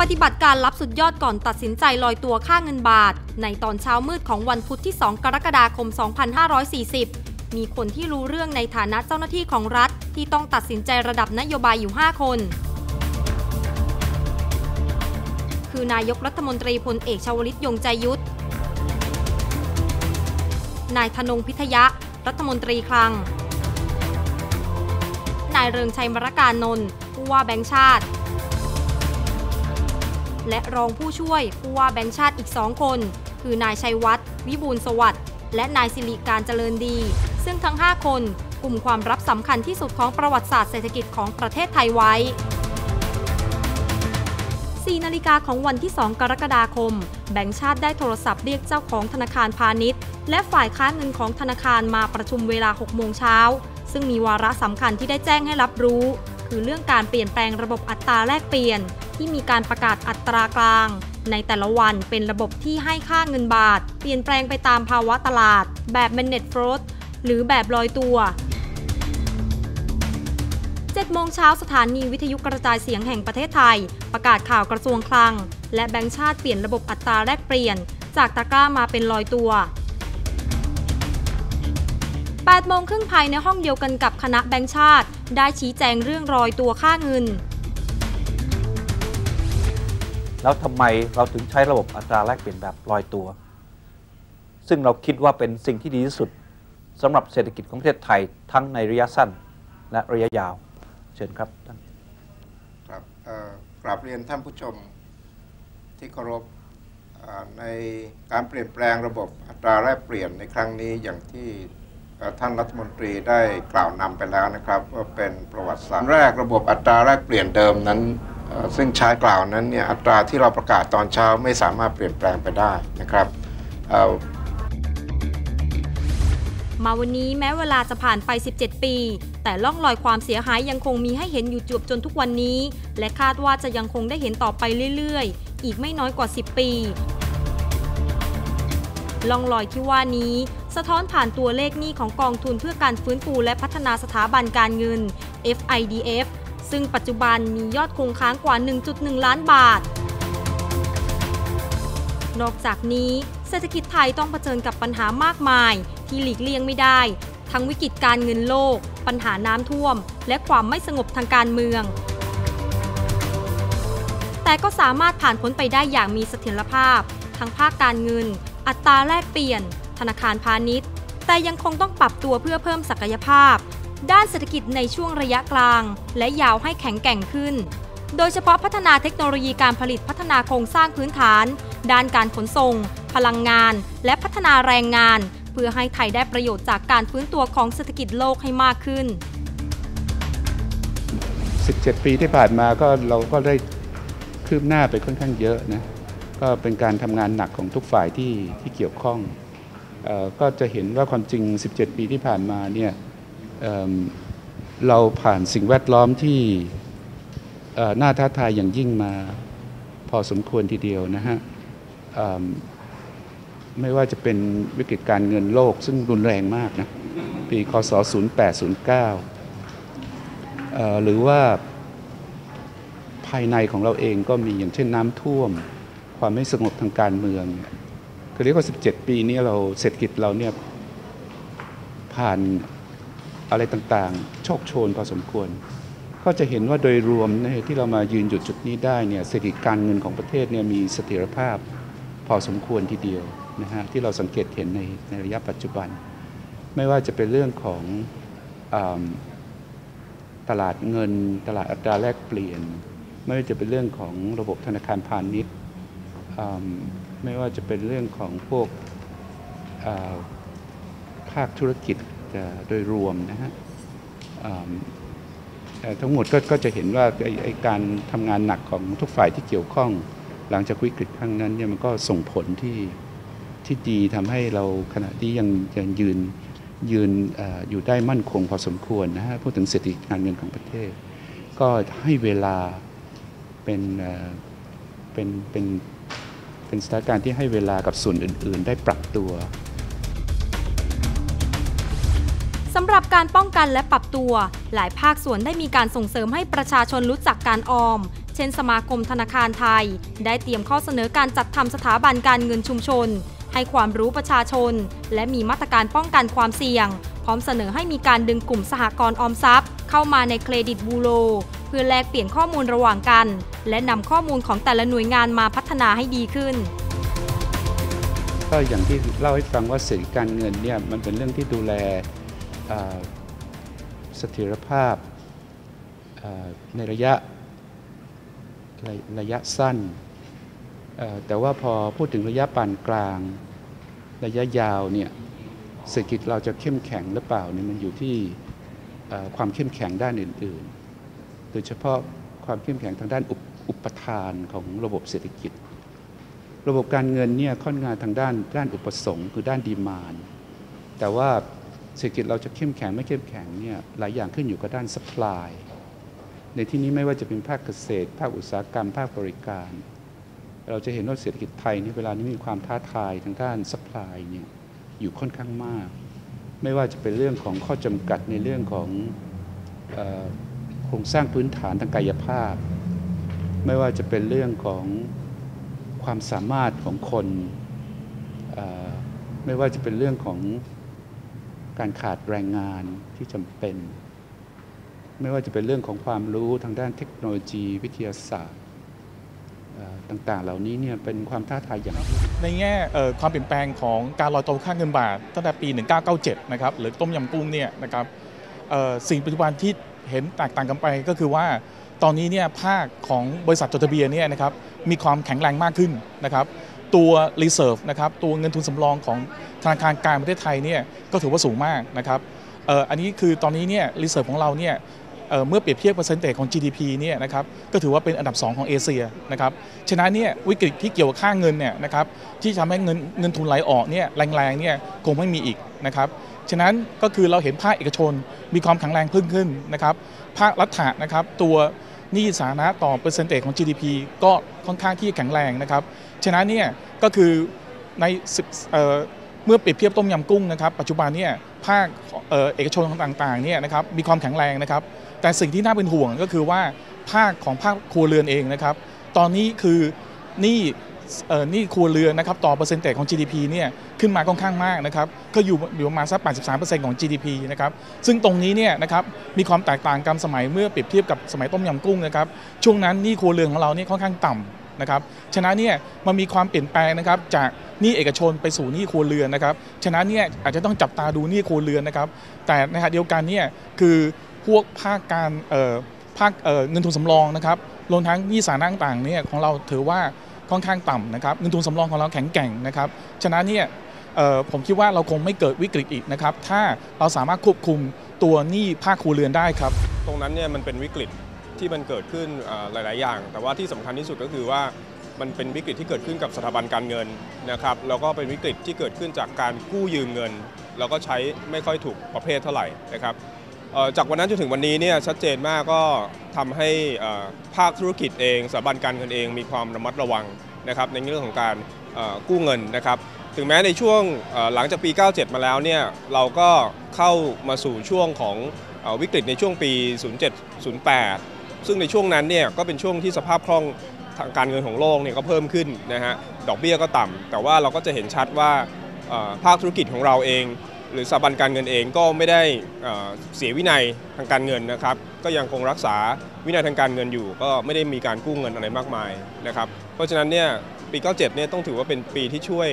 ปฏิบัติการรับสุดยอดก่อนตัดสินใจลอยตัวค่าเงินบาท ในตอนเช้ามืดของวันพุธที่ 2 กรกฎาคม 2540 มีคนที่รู้เรื่องในฐานะเจ้าหน้าที่ของรัฐ ที่ต้องตัดสินใจระดับนโยบายอยู่ 5 คน คือนายกรัฐมนตรีพลเอกชวลิตยงใจยุทธ นายธนงพิทยะ รัฐมนตรีคลัง นายเริงชัยมรการนนท์ผู้ว่าแบงค์ชาติ และรองผู้ช่วยผู้ว่าแบงค์ชาติอีกสองคน คือนายชัยวัฒน์วิบูลสวัสดิ์และนายสิริการเจริญดี ซึ่งทั้ง 5 คนกลุ่มความรับสำคัญที่สุดของประวัติศาสตร์เศรษฐกิจของประเทศไทยไว้ 4 นาฬิกาของวันที่ 2 กรกฎาคม แบงค์ชาติได้โทรศัพท์เรียกเจ้าของธนาคารพาณิชย์ และฝ่ายค้าเงินของธนาคารมาประชุมเวลา 6 โมงเช้า ซึ่งมีวาระสำคัญที่ได้แจ้งให้รับรู้ คือเรื่องการเปลี่ยนแปลงระบบอัตราแลกเปลี่ยน ที่มีการประกาศอัตรากลาง ในแต่ละวันเป็นระบบที่ให้ค่าเงินบาท เปลี่ยนแปลงไปตามภาวะตลาด แบบ managed float หรือแบบลอยตัว7โมงเช้าสถานีวิทยุกระจายเสียงแห่งประเทศไทย ประกาศข่าวกระทรวงคลัง และแบงก์ชาติเปลี่ยนระบบอัตราแลกเปลี่ยน จากตะกร้ามาเป็นลอยตัว8โมงครึ่งภายในห้องเดียวกันกับคณะแบงก์ชาติ ได้ชี้แจงเรื่องรอยตัวค่าเงิน แล้วทำไมเราถึงใช้ระบบอัตราแลกเปลี่ยนแบบลอยตัว ซึ่งเราคิดว่าเป็นสิ่งที่ดีที่สุดสำหรับเศรษฐกิจของประเทศไทยทั้งในระยะสั้นและระยะยาว เชิญครับท่านครับกราบเรียนท่านผู้ชมที่เคารพในการเปลี่ยนแปลงระบบอัตราแลกเปลี่ยนในครั้งนี้อย่างที่ท่านรัฐมนตรีได้กล่าวนำไปแล้วนะครับว่าเป็นประวัติศาสตร์แรกระบบอัตราแลกเปลี่ยนเดิมนั้น ซึ่งใช้กล่าวนั้นเนี่ยอัตราที่เราประกาศตอนเช้าไม่สามารถเปลี่ยนแปลงไปได้นะครับมาวันนี้แม้เวลาจะผ่านไป 17 ปี แต่ล่องรอยความเสียหายยังคงมีให้เห็นอยู่จวบจนทุกวันนี้ และคาดว่าจะยังคงได้เห็นต่อไปเรื่อยๆ อีกไม่น้อยกว่า 10 ปีล่องรอยที่ว่านี้ สะท้อนผ่านตัวเลขหนี้ของกองทุนเพื่อการฟื้นฟูและพัฒนาสถาบันการเงิน FIDF ซึ่งปัจจุบันมียอดคงค้างกว่า 1.1 ล้านบาท นอกจากนี้เศรษฐกิจไทยต้องเผชิญกับปัญหามากมาย ที่หลีกเลี่ยงไม่ได้ ทั้งวิกฤตการเงินโลก ปัญหาน้ำท่วม และความไม่สงบทางการเมือง แต่ก็สามารถผ่านพ้นไปได้อย่างมีเสถียรภาพ ทั้งภาคการเงิน อัตราแลกเปลี่ยน ธนาคารพาณิชย์ แต่ยังคงต้องปรับตัวเพื่อเพิ่มศักยภาพ ด้านเศรษฐกิจในช่วงระยะกลาง และยาวให้แข็งแกร่งขึ้น โดยเฉพาะพัฒนาเทคโนโลยีการผลิตพัฒนาโครงสร้างพื้นฐาน ด้านการขนส่ง พลังงาน และพัฒนาแรงงาน เพื่อให้ไทยได้ประโยชน์จากการฟื้นตัวของเศรษฐกิจโลกให้มากขึ้น 17 ปีที่ผ่านมาก็เราก็ได้คืบหน้าไปค่อนข้างเยอะนะ ก็เป็นการทำงานหนักของทุกฝ่ายที่ที่เกี่ยวข้องออก็จะเห็นว่าความจริง 17 ปีที่ผ่านมาเนี่ย เราผ่านสิ่งแวดล้อมที่น่าท้าทายอย่างยิ่งมาพอสมควรทีเดียวนะฮะไม่ว่าจะเป็นวิกฤตการเงินโลกซึ่งรุนแรงมากนะปีคศ 0809เอ่อหรือว่าภายในของเราเองก็มีอย่างเช่นน้ำท่วม ความไม่สงบทางการเมืองคือเรียกว่า 17 ปีนี้เราเศรษฐกิจเราเนี่ยผ่าน อะไรต่างๆ โชคโชนพอสมควร ก็จะเห็นว่าโดยรวมเนี่ยที่เรามายืนอยู่จุดนี้ได้เนี่ยเศรษฐกิจการเงินของประเทศเนี่ยมีเสถียรภาพพอสมควรทีเดียวนะฮะที่เราสังเกตเห็นในในระยะปัจจุบัน ไม่ว่าจะเป็นเรื่องของอตลาดเงิน ตลาดอัตราแลกเปลี่ยน ไม่ว่าจะเป็นเรื่องของระบบธนาคารพาณิชย์ไม่ว่าจะเป็นเรื่องของพวกภาคธุรกิจ โดยรวมนะฮะทั้งหมดก็ก็จะเห็นว่าไอ้ไอการทำงานหนักของทุกฝ่ายที่เกี่ยวข้อง หลังจากวิกฤตครั้งนั้นเนี่ยมันก็ส่งผลที่ที่ดีทำให้เราขณะที่ยังยังยืนยืนออยู่ได้มั่นคงพอสมควรนะฮะพูดถึงเศรษฐกิจการเงินของประเทศ ก็ให้เวลาเป็นเป็นเป็นเป็นสถานการณ์ที่ให้เวลากับส่วนอื่น ๆ ได้ปรับตัว สำหรับการป้องกันและปรับตัว หลายภาคส่วนได้มีการส่งเสริมให้ประชาชนรู้จักการออม เช่นสมาคมธนาคารไทย ได้เตรียมข้อเสนอการจัดทำสถาบันการเงินชุมชน ให้ความรู้ประชาชน และมีมาตรการป้องกันความเสี่ยง พร้อมเสนอให้มีการดึงกลุ่มสหกรณ์ออมทรัพย์ เข้ามาในเครดิตบูโร เพื่อแลกเปลี่ยนข้อมูลระหว่างกัน และนำข้อมูลของแต่ละหน่วยงานมาพัฒนาให้ดีขึ้นก็อย่างที่เล่าให้ฟังว่าเศรษฐกิจการเงินเนี่ยมันเป็นเรื่องที่ดูแล เสถียรภาพในระยะระระยะสั้น แต่ว่าพอพูดถึงระยะปานกลาง ระยะยาวเนี่ยเศรษฐกิจเราจะเข้มแข็งหรือเปล่าเนี่ยมันอยู่ที่ความเข้มแข็งด้านอื่น ๆ โดยเฉพาะความเข้มแข็งทางด้านอุปอุปทานของระบบเศรษฐกิจ ระบบการเงินเนี่ยค่อนข้างทางด้านด้านอุปสงค์คือด้านดีมาน แต่ว่า เศรษฐกิจเราจะเข้มแข็งไม่เข้มแข็งเนี่ยหลายอย่างขึ้นอยู่กับด้าน supply ในที่นี้ไม่ว่าจะเป็นภาคเกษตร ภาคอุตสาหกรรม ภาคบริการ เราจะเห็นว่าเศรษฐกิจไทยนี่เวลานี้มีความท้าทายทางด้าน supply เนี่ยอยู่ค่อนข้างมาก ไม่ว่าจะเป็นเรื่องของข้อจำกัดในเรื่องของโครงสร้างพื้นฐานทางกายภาพ ไม่ว่าจะเป็นเรื่องของความสามารถของคน ไม่ว่าจะเป็นเรื่องของ การขาดแรงงานที่จำเป็น ไม่ว่าจะเป็นเรื่องของความรู้ทางด้านเทคโนโลยีวิทยาศาสตร์ต่างๆ เหล่านี้เนี่ยเป็นความท้าทายอย่างในแง่ความเปลี่ยนแปลงของการลอยตัวค่าเงินบาทตั้งแต่ปี 1997 นะครับหรือต้มยำกุ้งเนี่ยนะครับสิ่งปัจจุบันที่เห็นแตกต่างกันไปก็คือว่าตอนนี้เนี่ยภาคของบริษัทจดทะเบียนเนี่ยนะครับมีความแข็งแรงมากขึ้นนะครับ ตัว reserve นะครับตัวเงินทุนสำรองของธนาคารกลางประเทศไทยเนี่ยก็ถือว่าสูงมากนะครับอ,อ,อันนี้คือตอนนี้เนี่ย reserve ของเราเนี่ยเเมื่อเปรียบเทียบเปอร์เซ็นต์ของ GDP เนี่ยนะครับก็ถือว่าเป็นอันดับ 2 ของเอเชียนะครับฉะนั้นเนี่ยวิกฤตที่เกี่ยวกับค่าเงินเนี่ยนะครับที่ทำให้เงินเงินทุนไหลออกเนี่ยแรงๆเนี่ยคงไม่มีอีกนะครับฉะนั้นก็คือเราเห็นภาคเอกชนมีความแข็งแรงเพิ่มขึ้นนะครับภาครัฐะนะครับตัว หนี้สาธารณะต่อเปอร์เซ็นต์ของ GDP ก็ค่อนข้างที่แข็งแรงนะครับ ฉะนั้นเนี่ยก็คือใน10เออเมื่อเปรียบเทียบต้มยำกุ้งนะครับ ปัจจุบันเนี่ยภาคเออเอกชนต่างๆเนี่ยนะครับมีความแข็งแรงนะครับ แต่สิ่งที่น่าเป็นห่วงก็คือว่าภาคของภาคครัวเรือนเองนะครับ ตอนนี้คือหนี้เอ่อห นี้ครัวเรือนนะครับต่อเปอร์เซ็นต์ของ GDP เนี่ยขึ้นมาค่อนข้างมากนะครับก็อยู่อยู่ประมาณสัก 83%ของ GDP นะครับซึ่งตรงนี้เนี่ยนะครับมีความแตกต่างกันสมัยเมื่อเปรียบเทียบกับสมัยต้มยำกุ้งนะครับช่วงนั้นนี้ครัวเรือนของเราเนี่ยค่อนข้างต่ำนะครับฉะนั้นเนี่ยมันมีความเปลี่ยนแปลงนะครับจากนี้เอกชนไปสู่นี้ครัวเรือนนะครับฉะนั้นเนี่ยอาจจะต้องจับตาดูนี้ครัวเรือนนะครับแต่ในขณะเดียวกันเนี่ยคือพวกภาคการภาคเงินทุนสำรองนะครับรวมทั้งหนี้สาธารณะต่างเนี่ยของเราถือว่า ค่อนข้างต่ำนะครับเงินทุนสำรองของเราแข็งแกร่งนะครับฉะนั้นเนี่ยผมคิดว่าเราคงไม่เกิดวิกฤตอีกนะครับถ้าเราสามารถควบคุมตัวหนี้ภาคครัวเรือนได้ครับ ตรงนั้นเนี่ยมันเป็นวิกฤตที่มันเกิดขึ้นหลาย ๆ อย่าง แต่ว่าที่สำคัญที่สุดก็คือว่ามันเป็นวิกฤตที่เกิดขึ้นกับสถาบันการเงินนะครับแล้วก็เป็นวิกฤตที่เกิดขึ้นจากการกู้ยืมเงิน แล้วก็ใช้ไม่ค่อยถูกประเภทเท่าไหร่นะครับ จากวันนั้นจนถึงวันนี้เนี่ยชัดเจนมากก็ทำให้ภาคธุรกิจเองสถาบันการเงินเองมีความระมัดระวังนะครับในเรื่องของการกู้เงินนะครับถึงแม้ในช่วงหลังจากปี 97 มาแล้วเนี่ยเราก็เข้ามาสู่ช่วงของอวิกฤตในช่วงปี 07-08 ซึ่งในช่วงนั้นเนี่ยก็เป็นช่วงที่สภาพคล่องทางการเงินของโลกเนี่ยก็เพิ่มขึ้นนะฮะดอกเบี้ยก็ต่ำแต่ว่าเราก็จะเห็นชัดว่าภาคธุรกิจของเราเอง หรือสถาบันการเงินเองก็ไม่ได้เสียวินัยทางการเงินนะครับ ก็ยังคงรักษาวินัยทางการเงินอยู่ ก็ไม่ได้มีการกู้เงินอะไรมากมายนะครับ เพราะฉะนั้นเนี่ยปี 97 เนี่ยต้องถือว่าเป็นปีที่ช่วย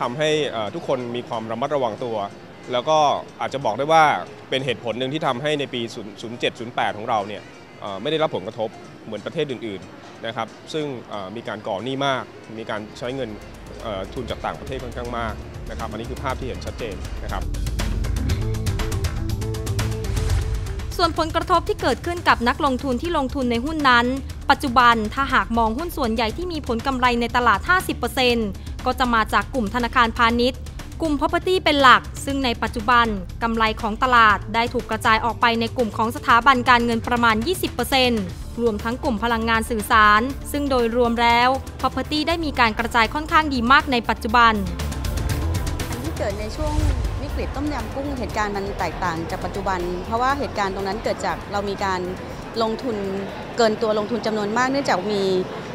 ทำให้ทุกคนมีความระมัดระวังตัว แล้วก็อาจจะบอกได้ว่าเป็นเหตุผลหนึ่งที่ทำให้ในปี 07 08 ของเราเนี่ยไม่ได้รับผลกระทบเหมือนประเทศอื่นๆนะครับ ซึ่งมีการก่อหนี้มาก มีการใช้เงิน ทุนจากต่างประเทศค่อนข้างมากนะครับอันนี้คือภาพที่เห็นชัดเจนนะครับส่วนผลกระทบที่เกิดขึ้นกับนักลงทุนที่ลงทุนในหุ้นนั้น ปัจจุบันถ้าหากมองหุ้นส่วนใหญ่ที่มีผลกำไรในตลาด 50%ก็จะมาจากกลุ่มธนาคารพาณิชย์ กลุ่ม property เป็นหลัก ซึ่งในปัจจุบันกำไรของตลาดได้ถูกกระจายออกไปในกลุ่มของสถาบันการเงินประมาณ 20% รวมทั้งกลุ่มพลังงานสื่อสาร ซึ่งโดยรวมแล้ว property ได้มีการกระจายค่อนข้างดีมากในปัจจุบันที่เกิดในช่วงวิกฤตต้มยำกุ้งเหตุการณ์มันแตกต่างจากปัจจุบัน เพราะว่าเหตุการณ์ตรงนั้นเกิดจากเรามีการลงทุนเกินตัวลงทุนจำนวนมากเนื่องจากมี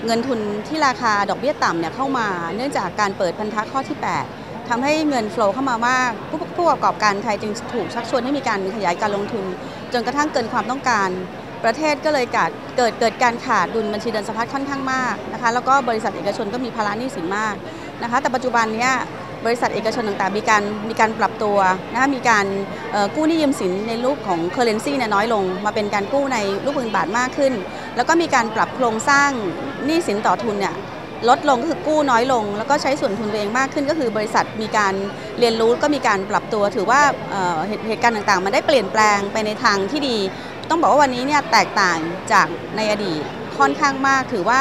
เงินทุนที่ราคาดอกเบี้ยต่ำเนี่ยเข้ามา เนื่องจากการเปิดพันธะข้อที่ 8ทำให้เงินฟลเข้ามามากผู้ประกอบการไทยจึงถูกชักชวนให้มีการขยายการลงทุน จนกระทั่งเกินความต้องการ ประเทศก็เลยเกิดเกิดเกิดการขาดดุลบัญชีเดินสะพัดค่อนข้างมากนะคะแล้วก็บริษัทเอกชนก็มีภาระหนี้สินมากนะคะแต่ปัจจุบันนี้บริษัทเอกชนต่างๆ มีการมีการปรับตัวนะคะมีการกู้หนี้ยืมสินในรูปของเคอร์เรนซีเนี่ยน้อยลง มาเป็นการกู้ในรูปเงินบาทมากขึ้น แล้วก็มีการปรับโครงสร้างหนี้สินต่อทุนเนี่ยลดลงก็คือกู้น้อยลง แล้วก็ใช้ส่วนทุนตัวเองมากขึ้น ก็คือบริษัทมีการเรียนรู้ก็มีการปรับตัว ถือว่าเหตุการณ์ต่างๆ มันได้เปลี่ยนแปลงไปในทางที่ดี ต้องบอกว่าวันนี้เนี่ยแตกต่างจากในอดีตค่อนข้างมาก ถือว่า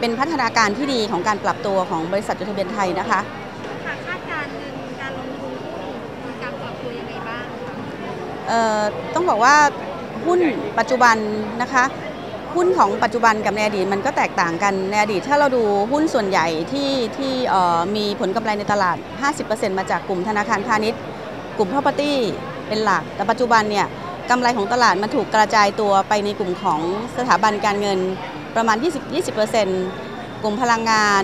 เป็นพัฒนาการที่ดีของการปรับตัวของบริษัทจดทะเบียนไทยนะคะค่ะคาดการเงินการลงทุนมีการปรับตัวยังไงบ้างเอ่อต้องบอกว่าหุ้นปัจจุบันนะคะหุ้นของปัจจุบันกับในอดีตมันก็แตกต่างกันในอดีตถ้าเราดูหุ้นส่วนใหญ่ที่ที่เอ่อมีผลกำไรในตลาด 50%มาจากกลุ่มธนาคารพาณิชย์ กลุ่ม property เป็นหลัก แต่ปัจจุบันเนี่ย กำไรของตลาดมันถูกกระจายตัวไปในกลุ่มของสถาบันการเงินประมาณ 20 20%กลุ่มพลังงาน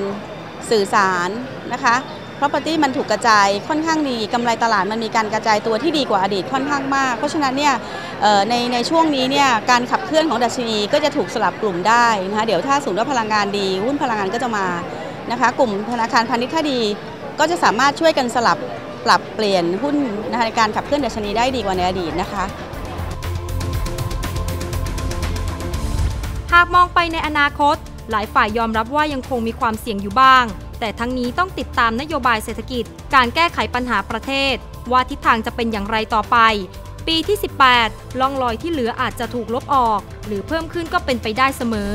สื่อสารนะคะ property มันถูกกระจายค่อนข้างดีกำไรตลาดมันมีการกระจายตัวที่ดีกว่าอดีตค่อนข้างมาก เพราะฉะนั้นเนี่ยในในช่วงนี้เนี่ยการขับเคลื่อนของดัชนีก็จะถูกสลับกลุ่มได้นะคะเดี๋ยวถ้าสมมติว่าพลังงานดี หุ้นพลังงานก็จะมานะคะ กลุ่มธนาคารพาณิชย์ถ้าดี ก็จะสามารถช่วยกันสลับปรับเปลี่ยนหุ้นนะคะในการขับเคลื่อนดัชนีได้ดีกว่าในอดีตนะคะ หากมองไปในอนาคต หลายฝ่ายยอมรับว่ายังคงมีความเสี่ยงอยู่บ้าง แต่ทั้งนี้ต้องติดตามนโยบายเศรษฐกิจ การแก้ไขปัญหาประเทศ ว่าทิศทางจะเป็นอย่างไรต่อไป ปีที่ 18ล่องลอยที่เหลืออาจจะถูกลบออก หรือเพิ่มขึ้นก็เป็นไปได้เสมอ